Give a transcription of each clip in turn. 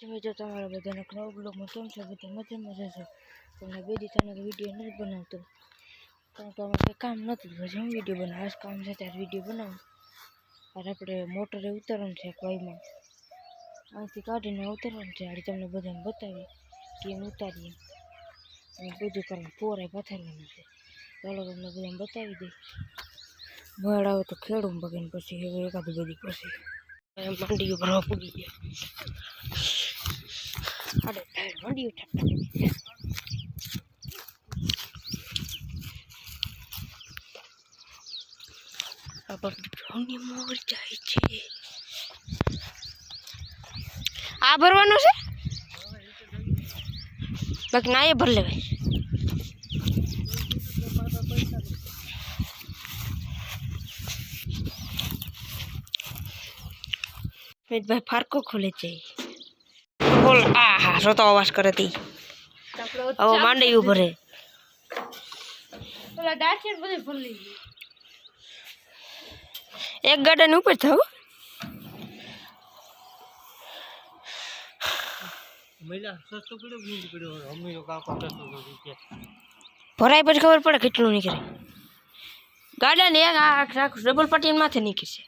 જો તમારા બધાને નવો બ્લોગમાં કેમ છો? બધા મજામાં જશો તમને બે દિવસનો વીડિયો નથી બનાવતો. કારણ કે અમારે કામ નથી પછી હું વીડિયો બનાવ? આજ કામ છે ત્યારે વીડિયો બનાવું. ત્યારે આપણે મોટરે ઉતરવાનું છે કોઈમાં અહીંથી કાઢીને ઉતરવાનું છે. આજે તમને બધાને બતાવી. કે એમ ઉતારીએ? અને બધું કારણ પોરે પથારવાનું છે. ચાલો તમને બધાને બતાવી દઈ. મળ આવે તો ખેડું બગીને પછી એકાદી બધી પછી. મંડી ઉપર પૂગી ગયા. ઠપઠપ આપણી મોર જાય છે. આ ભરવાનું છે? બાકી ના એ ભર લેવાય. મિતભાઈ ફારકો ખોલે છે. બોલ આ હા રોતો અવાજ કરે તી. હવે માંડી ભરી એક ગાર્ડન ઉપર થવું ભરાય પછી ખબર પડે કેટલું નીકળે. ગાર્ડન એક આ આખું ડબલ પટીન માથે નીકળશે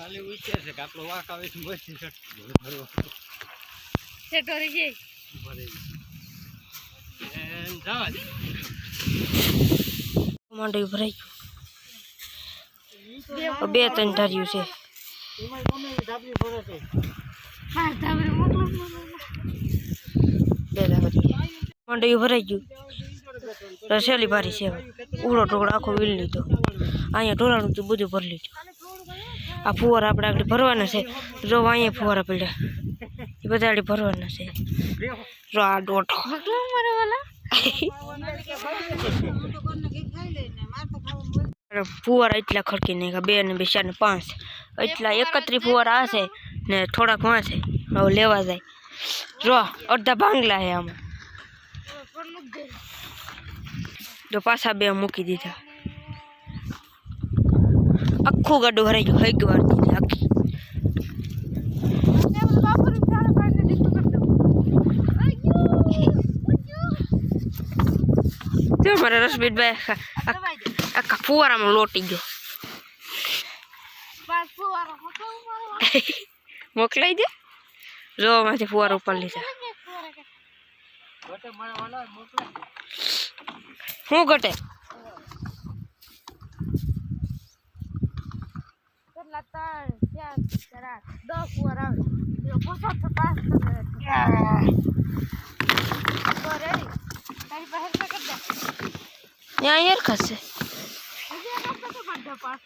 ખાલી વિચાર છે કે આપણો વાક આવે છે બસી ભરવા છે ટોરી છે જવા દે માંડવી ભરાઈ ગયું. બે ત્રણ ધાર્યું છે. માંડવી ભરાઈ ગયું. રસેલી ભારી છે. ઉડો ટુકડો આખો વીલ લીધો. અહીંયા ટોળાનું તો બધું ભરી લીધું. આ ફુવારા આપણે આગળ ભરવાના છે. જો અહીંયા ફુવારા પડ્યા. એ બધા આગળ ભરવાના છે. જો આ દોઢો. ફુવારા એટલા ખડકી નાખ્યા, બે ને બે, ચાર ને પાંચ. એટલા એકત્રીસ ફુવારા હશે ને થોડાક વાંચે હવે લેવા જાય. જો, અડધા ભાંગલા છે આમાં. જો પાછા બે મૂકી દીધા. આખું ગાડું ભરાઈ ગયું હૈગ વાર દીધી આખી. જો મારા રસબીરભાઈ આખા ફુવારામાં લોટી ગયો. મોકલાઈ દે. જો માંથી ફુવારા ઉપર લીધા. શું ઘટે કેટલા ત્રણ ચાર ચાર આઠ દસ ફુવાર આવે. પચાસ તો પાસ કરે તારી પાસે કરી દે યાર ખસે. તો પાસ